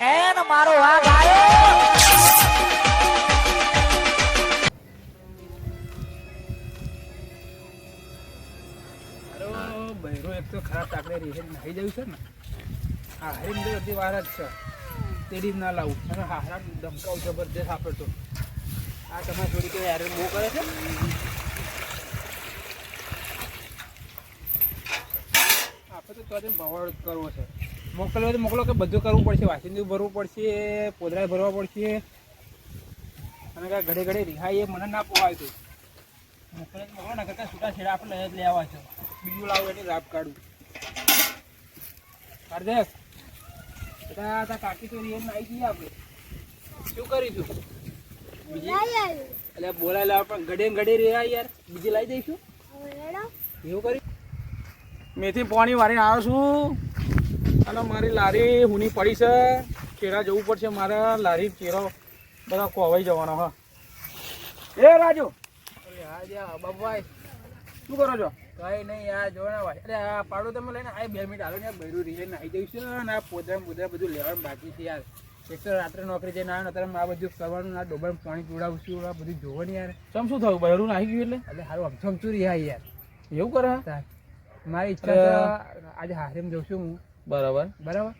હે ને મારો બૈરો એક તો ખરાબ તાકડે રહી છે નાહી જવું છે ને? હા હરીમ તો વાર જ છે. તેડી ના લાવું. અને હારા ધમકાવ જબરદસ્ત આપે આ તમારી જોડી કે યાર બહુ કરે છે? આપણે તો તો ભવાડ કરવો છે. મોકલવો તો મોકલો કે બધું કરવું પડશે વાસિંદુ ભરવું પડશે પોદરા ભરવા પડશે. અને કાંઈ ઘડે ઘડે રિહાઈ એ મને ના પોવાય તો. મોકલે તો મોકલો ને કરતા છૂટા છેડા આપણે લઈ જ લેવા છે. બીજું લાવું એટલે રાપ કાઢું. દે બધા તા કાકી તો રીએ આવી જઈએ આપણે. શું કરીશું? બીજી? એટલે બોલાય લાવ પણ ઘડે ગડે રહ્યા યાર. બીજી લાવી દઈશું? એવું કરી? મેથી પાણી વારીને આવ્યો છું. અને મારી લારી હુની પડી છે. કેરા જવું પડશે મારે. લારી કેરો બધા કોવાઈ જવાનો હા. એ રાજુ. હા બાબુભાઈ શું કરો છો? કઈ નહીં યાર જો ને ભાઈ. અરે આ પાડો તમે લઈને આ બે મિનિટ હાલો ને આ બૈરું રીએ નાહી જઈશું અને આ પોદરા પોદરા બધું લેવાનું બાકી છે યાર. એક તો રાત્રે નોકરી જઈને આવ્યો અત્યારે આ બધું કરવાનું આ ડોબર પાણી પીવડાવું છું આ બધું જોવાનું યાર. ચમ શું થયું? બહેરું નાહી ગયું એટલે? એટલે હારું આમ ચમચું રહ્યા યાર. એવું કરે. મારી ઈચ્છા આજે હારેમ જઉં છું હું. બરાબર. બરાબર?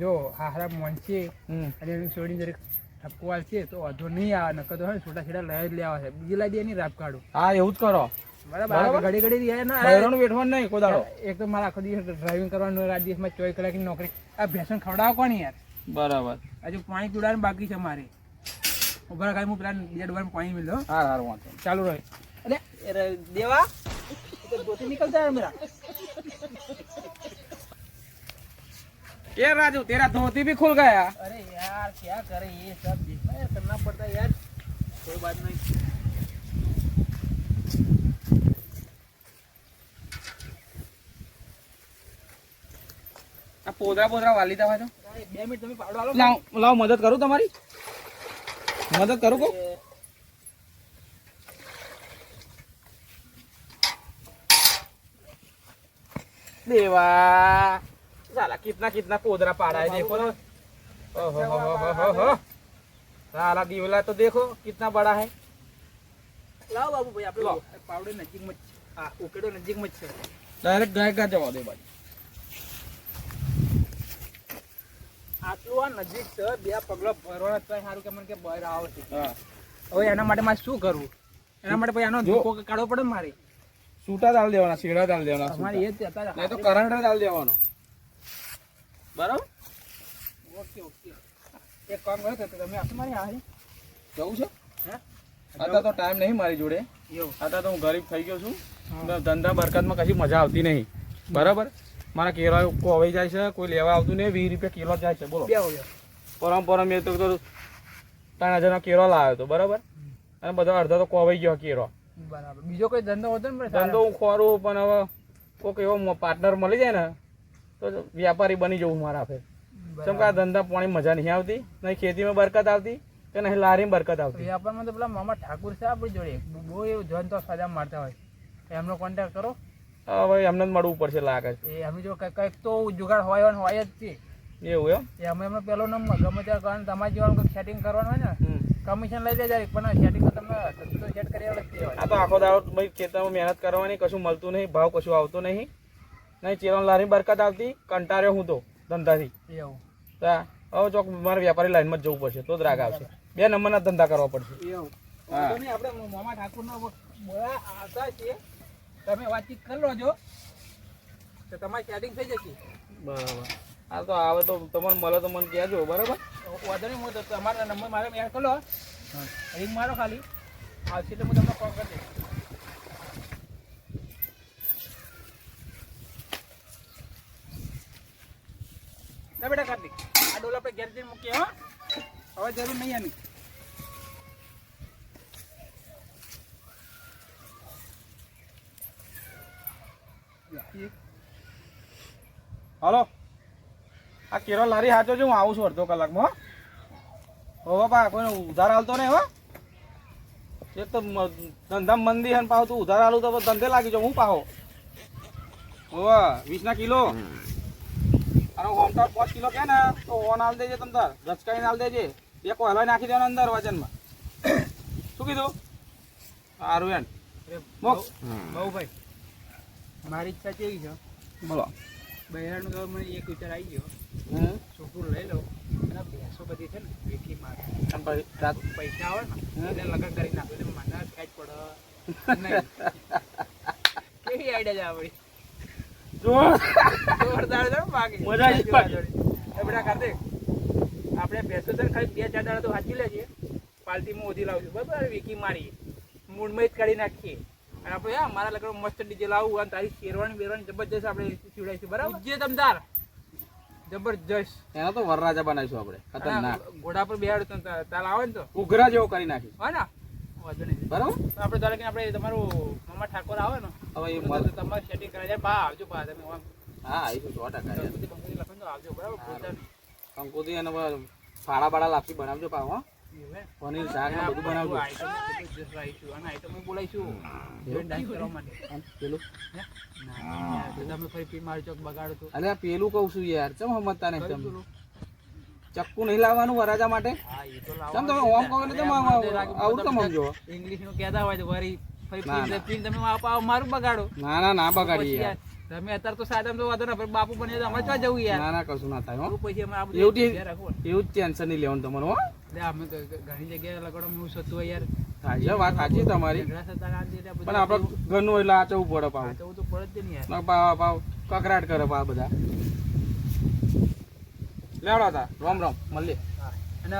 જો હારા મન છે અને એની છોડી દરેક ઠપકવાલ છે તો અધો નહીં આવે નકર તો હોય છોટા છેડા લઈ જ લેવા છે. બીજી લાદી એની રાપ કાઢો હા એવું જ કરો. બરાબર? ઘડી ઘડી રહ્યા ના બહેરોનું બેઠવાનું નહીં કોદાળો એક તો મારા આખો દિવસ ડ્રાઈવિંગ કરવાનું રાત દિવસમાં ચોવીસ કલાકની નોકરી. આ ભેસણ ખવડાવો કોણ યાર? બરાબર. હજુ પાણી પીવડાવવાનું બાકી છે મારે. ઊભા કાંઈ હું પેલા બીજા ડબ્બામાં પાણી મિલો હા હા વાંચો ચાલુ રહે. અરે દેવા. નીકળતા મેરા ये राजू तेरा धोती भी खुल गया अरे यार क्या करे ये सब देखना यार करना पड़ता है यार कोई बात नहीं આ પોદરા પોદરા વાલી દવા તો અરે, બે મિનિટ તમે પાડો હાલો લાવ લાવ મદદ કરું તમારી મદદ કરું કો देवा साला कितना कितना पोदरा पाड़ा है देखो ना ओहो हो हो हो हो हो साला दीवला तो देखो कितना बड़ा है લાવો બાબુ ભાઈ આપણે લો. પાવડે નજીકમાં જ છે. હા ઉકેડો નજીકમાં જ છે डायरेक्ट गाय का जवाब दे भाई આટલું આ નજીક છે બે પગલો ભરવાના તો સારું કે મને કે બહાર આવે છે हाँ હવે એના માટે મારે શું કરવું એના માટે પછી આનો જો. ધોકો કાઢવો પડે ને મારે सूटा डाल देवाना सीढ़ा डाल देवाना અમારે सूटा। એ જ હતા नहीं तो करंट બરાબર? Okay okay. એક કામ કરો તમે આટલા મારી હારી? જવું છે? હે? અત્યારે તો ટાઈમ નહીં મારી જોડે. અત્યારે તો હું ગરીબ થઈ ગયો છું. ધંધા બરકતમાં કશી મજા આવતી નહીં. બરાબર? મારા કેળા કોવાઈ જાય છે કોઈ લેવા આવતું નહીં વીસ રૂપિયા કિલો જાય છે બોલો. પરમ પરમ એ તો ત્રણ હજારનો કેળો લાવ્યો હતો બરાબર? અને બધા અડધા તો કોવાઈ ગયો કેળો. બરાબર. બીજો કોઈ ધંધો હતો ને ધંધો હું ખોરું પણ હવે કોઈક એવો પાર્ટનર મળી જાય ને તો વ્યાપારી બની જવું મારા ફેર કેમ કે આ ધંધા પાણી મજા નહીં આવતી નહીં ખેતીમાં બરકત આવતી કે નહીં લારીમાં બરકત આવતી. વ્યાપારમાં તો પેલા મામા ઠાકુર છે આપણી જોડે. બહુ એવું તો સજા મારતા હોય. એમનો કોન્ટેક્ટ કરો. હવે એમને જ મળવું પડશે લાગે એ એમની જો કંઈક તો જુગાડ હોય હોય જ છે. છે એવું એમ? એ અમે એમનો પહેલો નંબર ગમે ત્યારે કારણ તમારે જેવાનું સેટિંગ કરવાનું હોય ને કમિશન લઈ લેજો પણ સેટિંગ તો તમે સેટ કરી આ તો આખો દાડો ભાઈ ખેતરમાં મહેનત કરવાની કશું મળતું નહીં ભાવ કશું આવતો નહીં. નહીં ચેરણ લારી બરકત આવતી કંટાળ્યો હું તો ધંધાથી. એવું. હવે ચોક મારે વ્યાપારી લાઈનમાં જ જવું પડશે તો જ રાગ આવશે. બે નંબરના ધંધા કરવા પડશે. આપણે મામા ઠાકુરનો બોલા આવતા છીએ તમે વાતચીત કરી લોજો. તો તમારી સેટિંગ થઈ જશે. બરાબર. હા તો આવે તો તમને મળે તો મને કહેજો બરાબર? વાંધો નહીં હું તો તમારા નંબર મારે એડ કરો રિંગ મારો ખાલી. આવશે એટલે હું તમને કોલ કરી દઈશ. ના બેટા કાર્તિક, આ ડોલ આપણે ઘેર જઈને મૂકીએ, હો. હવે જરૂર નહીં એની હલો. આ કેરો લારી હાચો છે, હું આવું છું અડધો કલાકમાં, હો. બાપા બા કોઈને ઉધાર હાલતો નહીં, હો. એક તો ધંધા મંદી હે ને તું ઉધાર હાલું તો ધંધે લાગી જાઉં, હું પાહો. હોવા વીસના કિલો. અને હોમટાર પાંચ કિલો કે ને તો ઓન હાલ દેજે તમ તાર ગચકાઈને હાલ દેજે. એક હલાઈ નાખી દેવાનો અંદર વજનમાં. શું કીધું? સારું એમ. મોક્ષ બહુ ભાઈ. મારી ઈચ્છા કેવી છે? બોલો. બહેરાનું તો મને એક વિચાર આવી ગયો. છોકરું લઈ લઉં. અને ભેંસો બધી છે ને વેચી મારે. પૈસા આવે ને એને લગ્ન કરી નાખો. એટલે મને જ પડે. નહીં. કેવી આઈડિયા છે આપણી જોરદાર છે બાકી મજા આવી આપણે બેસો છે ખાલી બે ચાર દાડા તો હાચી લેજે. પાલટીમાં ઓછી લાવશું બરાબર વીકી મારીએ. મૂળમાં જ કાઢી નાખીએ. અને આપણે હા મારા લગ્ન મસ્ત ડીજે લાવવું અને તારી શેરવાની બેરવાની જબરજસ્ત આપણે સીવડાવીશું બરાબર? જે તમ તાર જબરજસ્ત. એના તો વરરાજા બનાવીશું આપણે. ખતરનાક. ઘોડા પર બેહાડું તો તાલ આવે ને તો. ઉઘરા જેવો કરી નાખી હા ને? બરાબર? આપણે ધારો કે આપણે તમારું મામા ઠાકોર આવે ને હવે એ તમારે સેટિંગ કરાવી જાય બા આવજો બા તમે હા આવીશું સો ટકા લખો આવજો બરાબર? ભૂલતા અને ફાળા બાળા લાપસી બનાવજો પાવ હો. પનીર શાક ને બધું બનાવજો. આઈટમ અને આઈટમ બોલાવીશું. પેલું? તમે ફરી પી મારી ચોક બગાડો તો. અરે આ પેલું કહું છું યાર ચમ સમજતા નહીં તમે? ચક્કુ નહીં લાવવાનું વરાજા માટે? હા, એ તો ચમ તમે ઓમ કહો ને અરે, તમે આવું કેમ સમજો. ઇંગ્લિશનું કહેતા હોય તો વરી ફરી ના, ના. તમે મારું બગાડો. ના ના ના બગાડીએ યાર. યાર, તમે અત્યારે તો સાદા તો વાંધો ના બાપુ બને તો અમારે ક્યાં જવું યાર? ના ના કશું ના થાય હો. પછી અમે આ એવું ને. એવું જ ટેન્શન નહીં લેવાનું તમારું હો. એટલે અમે ઘણી જગ્યાએ લગડો થતું હોય યાર. સાચી વાત સાચી તમારી. ના એટલે પણ આપણે ઘરનું એટલે આચવું પડે પાવ તો તો પડે જ ને યાર. પાવ પાવ કકરાટ કરે પાવ બધા. લેવડો તા રોમ રામ મળીએ હા. અને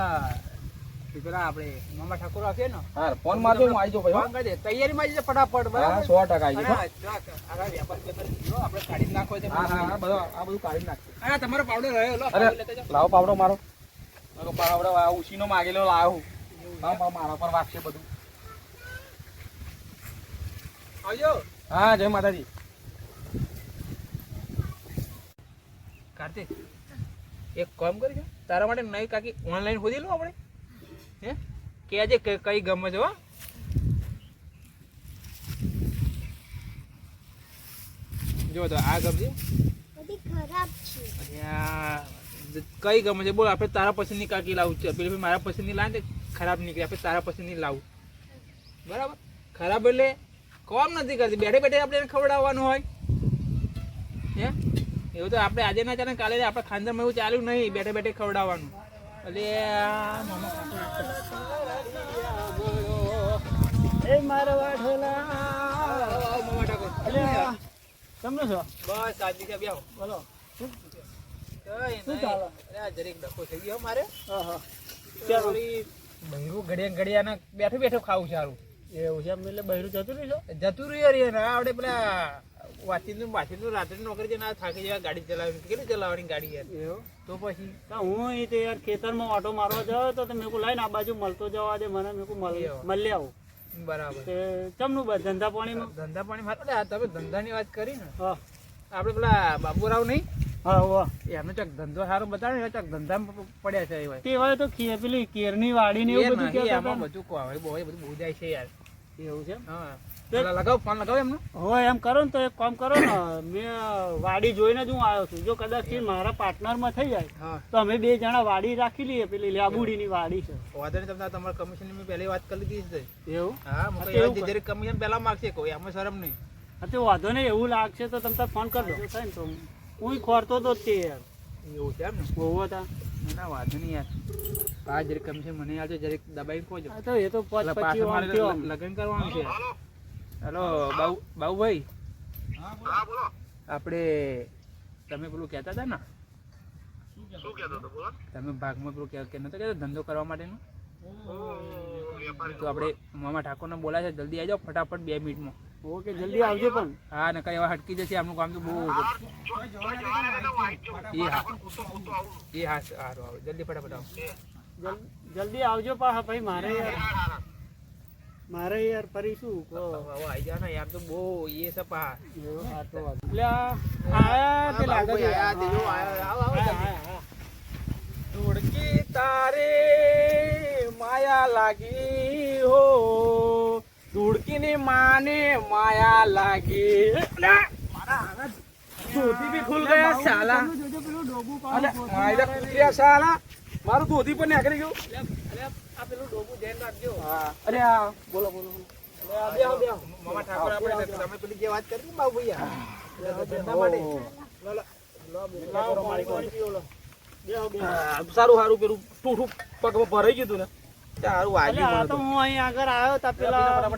પેલા આપણે મામા ઠાકોર રાખીએ ને? હા ફોન મારજો હું આવી જાઉં દે. તૈયારીમાં ફટાફટ બરાબર? સો ટકા આવી જાઉં આપણે કાઢી નાખો હા હા હા બધો આ બધું કાઢી નાખો તમારો પાવડર રહ્યો અરે. લાવો પાવડો મારો. મારો પાવડો ઉછીનો માગેલો લાવો. હા હા, મારા પર વાગશે બધું. આવજો. હા જય માતાજી. કાર્તિક એક કામ કરજો તારા માટે નહીં કાકી ઓનલાઈન શોધી લઉં આપણે. હે? કે આજે કઈ ગમે છે હો? જો તો આ ગમશે. ખરાબ છે. કઈ ગમે છે? બોલ આપણે તારા પસંદની કાકી લાવું છે. પેલી મારા પસંદની લાવે ને ખરાબ નીકળે. આપણે તારા પસંદની લાવું. બરાબર? ખરાબ એટલે કોમ નથી કરતી. બેઠે બેઠે આપણે એને ખવડાવવાનું હોય. હે? એવું તો આપણે આજે ના ચાલે કાલે આપણે ખાનદાનમાં એવું ચાલ્યું નહીં બેઠે બેઠે ખવડાવવાનું. એટલે છો? બસ શાંતિ છે બેહો બોલો. જરીક ડખો થઈ ગયો મારે. બૈરું ઘડિયા ઘડિયા બેઠું બેઠું ખાવું સારું એવું છે એમ એટલે બહેરું જતું રહ્યું જતું રહ્યું રે ને પેલા વાંચીનું વાંચીનું રાત્રે નોકરી જઈને થાકી જવા ગાડી ચલાવવાની કેટલી ચલાવવાની ગાડી યાર? તો પછી? તો હું તે યાર ખેતરમાં ઓટો મારવા જાવ તો મેં કહું લાઈને આ બાજુ મળતો જવા દે મને મેં કહું મળ એવું. આવું. બરાબર. ચમનું ધંધા પાણીમાં? ધંધા પાણી મારે તમે ધંધાની વાત કરી ને. હા. આપણે પેલા બાબુરાવ નહીં? હા એમને ચક ધંધો સારો બતાવે ચક ધંધામાં પડ્યા છે એ તે હવે તો પેલી કેરની વાડી ને એવું બધું બધું કો હવે બહુ બધું બહુ જાય છે યાર. એવું છે? હા. લગાવો ફોન લગાવો એમનો. હવે એમ કરો ને તો એક કામ કરો ને મેં વાડી જોઈને જ હું આવ્યો છું. જો કદાચ મારા પાર્ટનરમાં થઈ જાય તો અમે બે જણા વાડી રાખી લઈએ પેલી લાબુડીની વાડી છે. વાંધો તમને તમારા કમિશન મેં પહેલી વાત કરી લીધી છે. એવું? હા કમિશન પહેલા માગશે કોઈ આમાં શરમ નહીં. હા તો વાંધો નહીં એવું લાગશે તો તમે ફોન કરજો. થાય ને તો. હું ખોરતો તો તે યાર. એવું છે એમ ને? બહુ હતા. ના વાંધો નહીં યાર. આ જરીક કમિશન મને આવજો જરીક દબાઈ કોજો તો એ તો. લગ્ન કરવાનું છે. હેલો બાબુ બાબુભાઈ આપણે તમે પેલું કહેતા હતા ને? તમે ભાગમાં પેલું કે નતો કહેતો? ધંધો કરવા માટેનો? તો આપણે મામા ઠાકોરને બોલાય છે જલ્દી આવી જાઓ ફટાફટ બે મિનિટમાં. ઓકે જલ્દી આવજો પણ. હા ને કઈ એવા હટકી જશે આમનું કામ તો બહુ એ હા. એ હા સારું આવો. જલ્દી ફટાફટ આવો. જલ- જલ્દી આવજો પાછા ભાઈ મારે યાર મારે યાર ફરી શું કહો હવે આવી જાઓ ને યાર તો બહુ એ છે પા એવું આ તો વાત. એટલે આ આયા તે લાગે છે આયા તે જો આયા. આવો, આવો, જલ્દી. આયા, આયા. ધૂળકી તારે માયા લાગી હો ધૂળકીની માને માયા લાગી અલા, મારા હારા ધોતી બી ખુલ ગયા સાલા જોજો પેલું ડોબું અલે પાડું આ એટલે કૂતર્યા સાલા મારું ધોતી પણ નીકળી ગયું? આ પેલું ડોબું ધ્યાન રાખજો હા અરે આ બોલો બોલો મામા ઠાકોર આપણે તમે પેલી જે વાત કરી બાબુ સારું સારું પેલું ટૂઠું પગમાં ભરાઈ ગયું તું ને. સારું વાગ્યું તો હું અહીં આગળ આવ્યો તા પેલા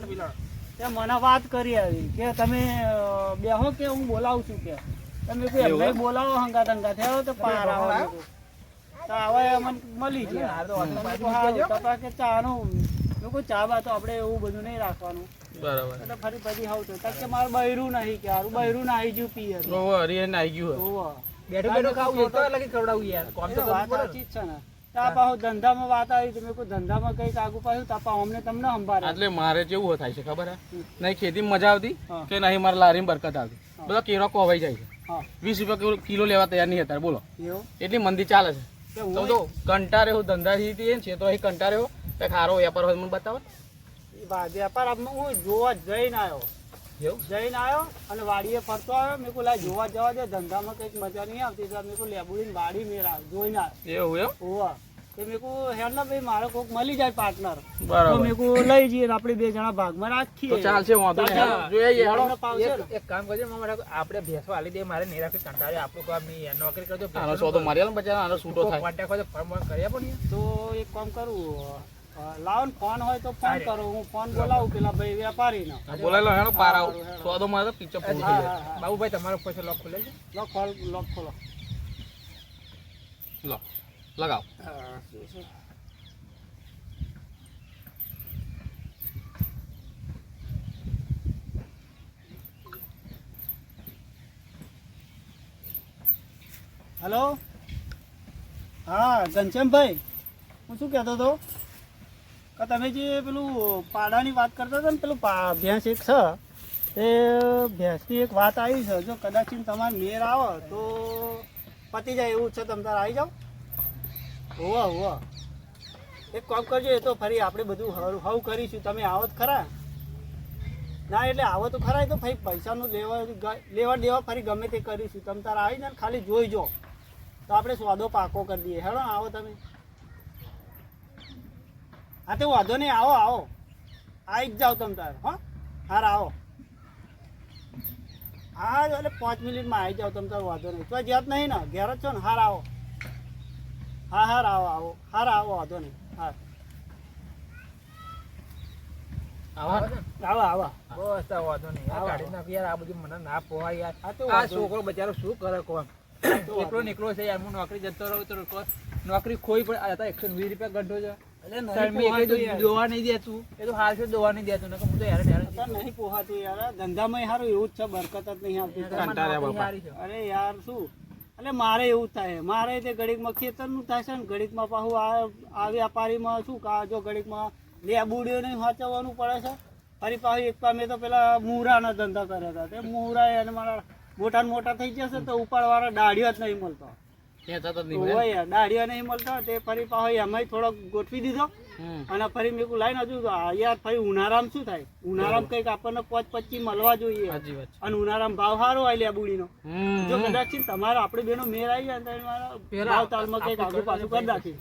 મને વાત કરી આવી કે તમે બેહો કે હું બોલાવું છું કે? તમે કોઈ એમ? બોલાવો હંગાત હંગાત થયો તો પાર આવો. તો હવે મને મળી ગયા. તમે કે ચાનું લોકો ચા બા તો આપણે એવું બધું નહીં રાખવાનું. બરાબર. એટલે ફરી પછી હાવ તો કે મારે બૈરું નહીં કે હારું. બૈરું ના આવી ગયું પિયર. ઓહો, હરિયાણ આવી ગયું ઓવો. બેઠું બેઠું ખાવું તો લગી ખવડાવું યાર. કોમ તો તો વાત સાચી છે ને. તા ધંધામાં વાત આવી તો મેં કહ્યું ધંધામાં કંઈક આગુ પાછું તાપા અમને તમને સંભાળે. એટલે મારે કેવું થાય છે ખબર હે? નહીં ખેતી મજા આવતી કે નહીં મારે લારીમાં બરકત આવતી. બધા કેરો કોવાઈ જાય છે. વીસ રૂપિયા કિલો- કિલો લેવા તૈયાર નહીં હતા બોલો. એટલી મંદી ચાલે છે. તો તો કંટારે હું ધંધાથી તે છે તો અહીં કંટારે હો. કંઈક સારો વેપાર હોય મને બતાવો. વેપાર આમાં હું જોવા જઈને આવ્યો એવું? જઈને આવ્યો અને વાડીએ ફરતો આવ્યો. મેં કોઈ જોવા જવા દે ધંધામાં કંઈક મજા નહીં આવતી. મેં કોઈ લેબુડીને વાડી મેળા જોઈને આવ્યો. એવું એવું હોવા. તો મેં કહું હેડ ના ભાઈ મારે કોક મળી જાય પાર્ટનર તો બરાબર મેં કહું લઈ જઈએ ને આપણે બે જણા ભાગમાં રાખીએ. તો ચાલશે વાંધો નહીં. જોઈએ હેડો. તમને ફાવશે ને? એક- કામ કરજો મામા આપણે ભેંસો દે મારે નહીં રાખી કંટાળે આપણું કામ નહીં નોકરી કરજો આનો સોદો મારી આલો બચારા આનો છૂટો થાય. કોન્ટેક્ટ હોય તો ફોન ને એક કામ કરું લાવો ને ફોન હોય તો ફોન કરો. હું ફોન બોલાવું પેલા ભાઈ વેપારીનો. આ બોલાવી હેડો પાર આવો. સોદો મારે પિક્ચર પૂરું થઈ જાય. બાબુભાઈ તમારો પછી લોક ખોલે લોક ખોલ લોક ખોલો. લો. લગાવો. હેલો? હા, ઘનશ્યામભાઈ, હું શું કહેતો હતો? કે તમે જે પેલું પાડાની વાત કરતા હતા ને, પેલું ભેંસ એક છે, એ ભેંસની એક વાત આવી છે. જો કદાચ તમારે મેર આવે તો પતી જાય એવું છે, તમે તારે આવી જાઓ. હોવા હોવા. એક કામ કરજો, એ તો ફરી આપણે બધું હવ કરીશું. તમે આવો જ ખરા. ના, એટલે આવો તો ખરા તો ફરી પૈસાનું લેવા લેવા દેવા ફરી ગમે તે કરીશું. તમે તારે આવીને ખાલી જોઈ જો તો આપણે સ્વાદો પાકો કરી દઈએ. હેડો, આવો તમે. હા, તો વાંધો નહીં. આવો આવો. આવી જ જાઓ તમે તારે, હા. હાર, આવો. હા, એટલે પાંચ મિનિટમાં આવી જાઓ તમે તારો, વાંધો નહીં. તો જ્યાં નહીં ને? ઘેર જ છો ને? હાર, આવો. હા હાર આવો. આવો હાર આવો વાંધો નહીં. હા. આવા. આવો આવો. બસ આ વાંધો નહીં. યાર આવો, કાઢી નાખ યાર. આ બધું મને ના પોહાય યાર. હા તો આ વાંધો છોકરો બચારો શું કરે કોમ એકલો નીકળો છે યાર. હું નોકરી રહું નોકરી ખોઈ પણ એકસો વીસ રૂપિયા ઘંટો છે. દોવા નહીં દેતું. એ તો હાલ છે દોવા નહીં દેતું. નકર હું તો યાર યાર નહીં પોહાતું યાર. ધંધામાં સારું એવું જ છે. બરકત જ નહીં આવતી. અરે યાર શું? એટલે મારે એવું થાય. મારે તે ઘડીકમાં ખેતરનું થાય છે ને ઘડીકમાં પાછું આ વ્યાપારીમાં શું કા જો ઘડીકમાં લેબુડીઓ નહીં સાચવવાનું પડે છે ફરી પાછું એક મેં તો પેલા મુહરાના ધંધા કર્યા હતા. તે મુરા એને મારા મોટા મોટા થઈ જશે તો ઉપાડવાળા દાઢીઓ જ નહીં મળતો. દાઢીઓ નહીં મળતો તે ફરી પાછો એમાંય થોડોક ગોઠવી દીધો. અને ફરી મેં કહું લાઈને હજુ યાર ફરી ઉનાળામાં શું થાય? ઉનાળામાં કંઈક આપણને પાંચ પચી મળવા જોઈએ. અને ઉનાળામાં ભાવ સારો આવી લે બુડીનો. જો કદાચ તમારે આપણે બેનો મેર આવી જાય ભાવ તાલમાં કંઈક આગળ પાછું કરી નાખી.